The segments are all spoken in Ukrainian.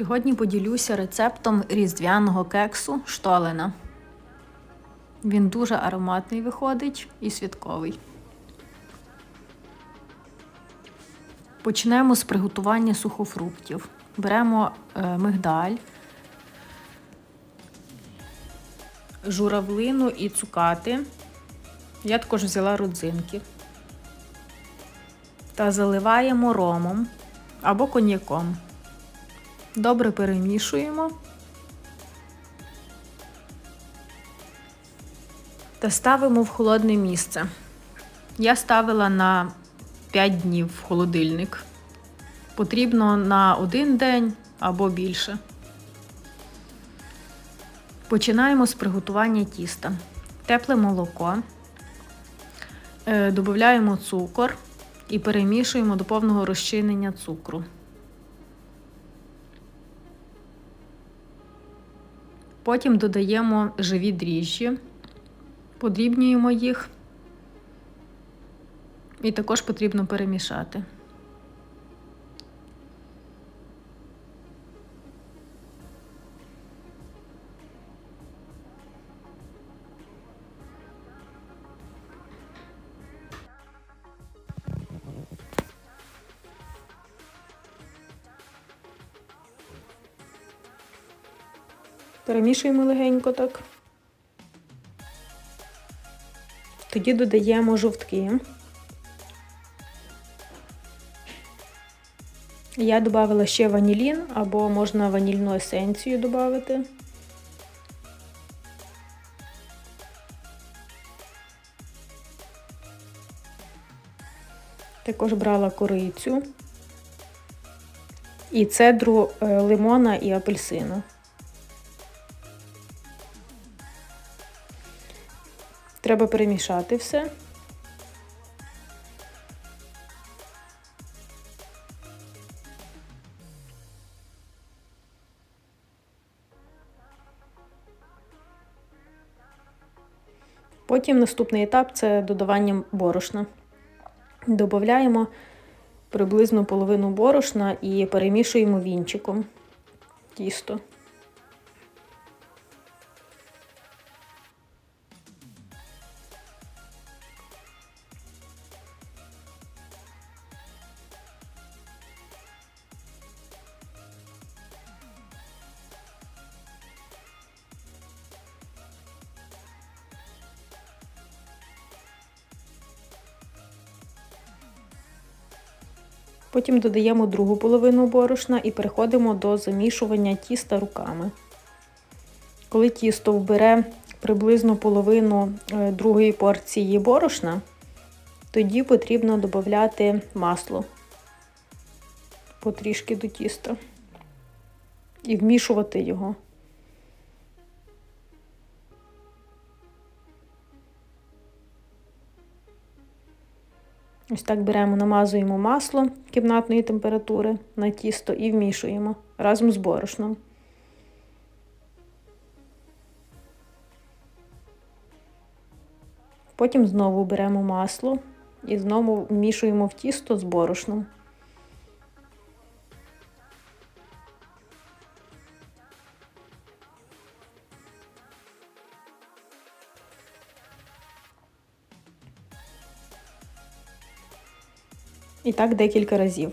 Сьогодні поділюся рецептом різдвяного кексу штолена. Він дуже ароматний виходить і святковий. Почнемо з приготування сухофруктів. Беремо е, мигдаль, журавлину і цукати. Я також взяла родзинки. Та заливаємо ромом або коньяком. Добре перемішуємо та ставимо в холодне місце. Я ставила на 5 днів в холодильник. Потрібно на один день або більше. Починаємо з приготування тіста. Тепле молоко, додаємо цукор і перемішуємо до повного розчинення цукру. Потім додаємо живі дріжджі, подрібнюємо їх і також потрібно перемішати. Перемішуємо легенько так. Тоді додаємо жовтки. Я додала ще ванілін, або можна ванільну есенцію додати. Також брала корицю і цедру лимона і апельсину. Треба перемішати все. Потім наступний етап це додавання борошна. Додаємо приблизно половину борошна і перемішуємо вінчиком тісто. Потім додаємо другу половину борошна і переходимо до замішування тіста руками. Коли тісто вбере приблизно половину е, другої порції борошна, тоді потрібно додати масло потрішки до тіста і вмішувати його. Ось так беремо, намазуємо масло кімнатної температури на тісто і вмішуємо разом з борошном. Потім знову беремо масло і знову вмішуємо в тісто з борошном. І так декілька разів.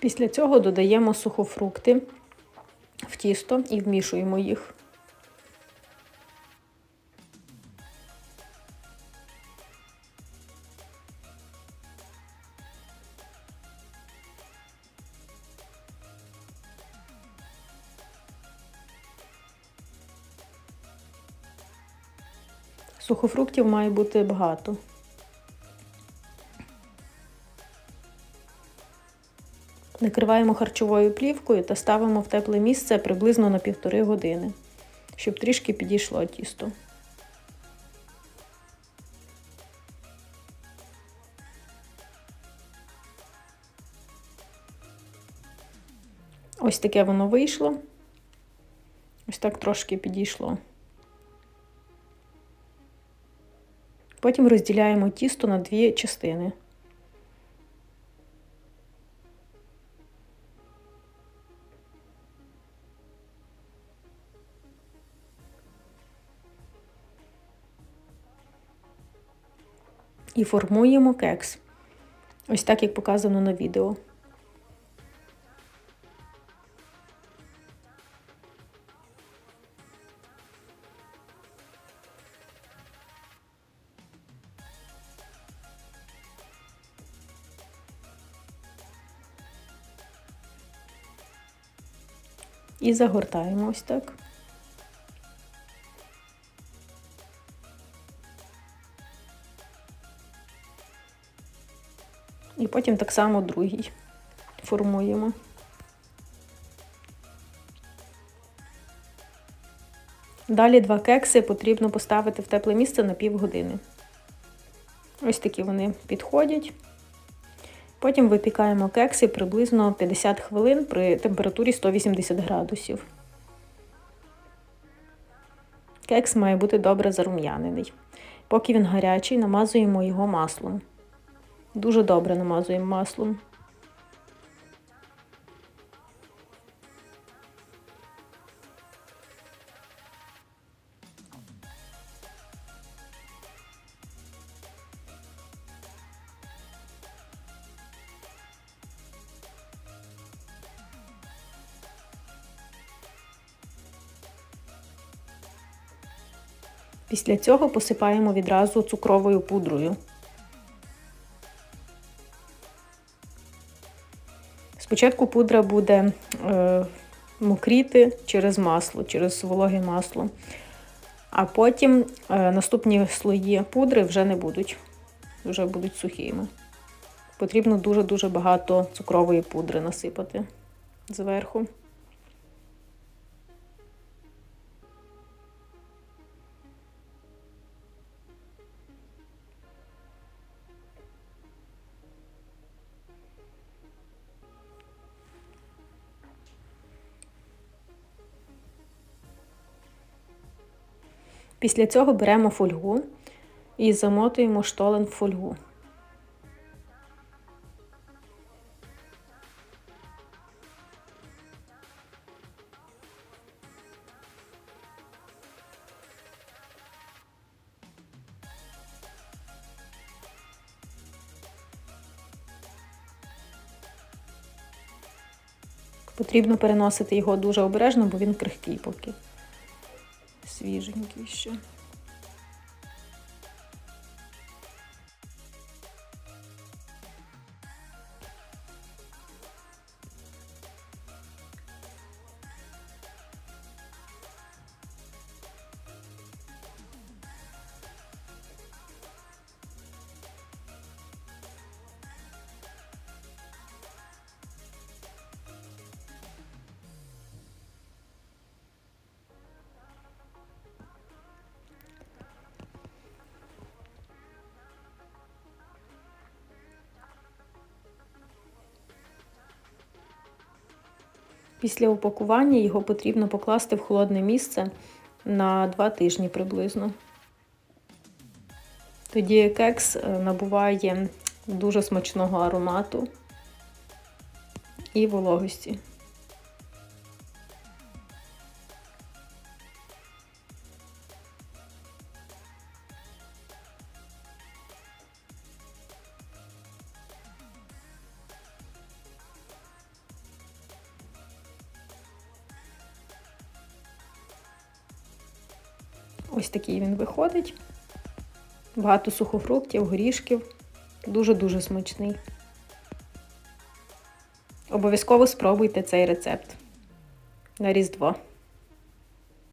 Після цього додаємо сухофрукти в тісто і вмішуємо їх. Сухофруктів має бути багато. Накриваємо харчовою плівкою та ставимо в тепле місце приблизно на півтори години, щоб трішки підійшло тісто. Ось таке воно вийшло. Ось так трошки підійшло. Потім розділяємо тісто на дві частини. І формуємо кекс. Ось так, як показано на відео. І загортаємо ось так. І потім так само другий формуємо. Далі два кекси потрібно поставити в тепле місце на півгодини. Ось такі вони підходять. Потім випікаємо кекси приблизно 50 хвилин при температурі 180 градусів. Кекс має бути добре зарум'янений. Поки він гарячий, намазуємо його маслом. Дуже добре намазуємо маслом. Після цього посипаємо відразу цукровою пудрою. Спочатку пудра буде е, мокріти через масло, через вологе масло, а потім е, наступні слої пудри вже не будуть, вже будуть сухими. Потрібно дуже-дуже багато цукрової пудри насипати зверху. Після цього беремо фольгу і замотуємо штолен в фольгу. Потрібно переносити його дуже обережно, бо він крихкий поки свіженький ще. Після упакування його потрібно покласти в холодне місце на 2 тижні приблизно. Тоді кекс е, набуває дуже смачного аромату і вологості. Ось такий він виходить. Багато сухофруктів, горішків. Дуже-дуже смачний. Обов'язково спробуйте цей рецепт на Різдво.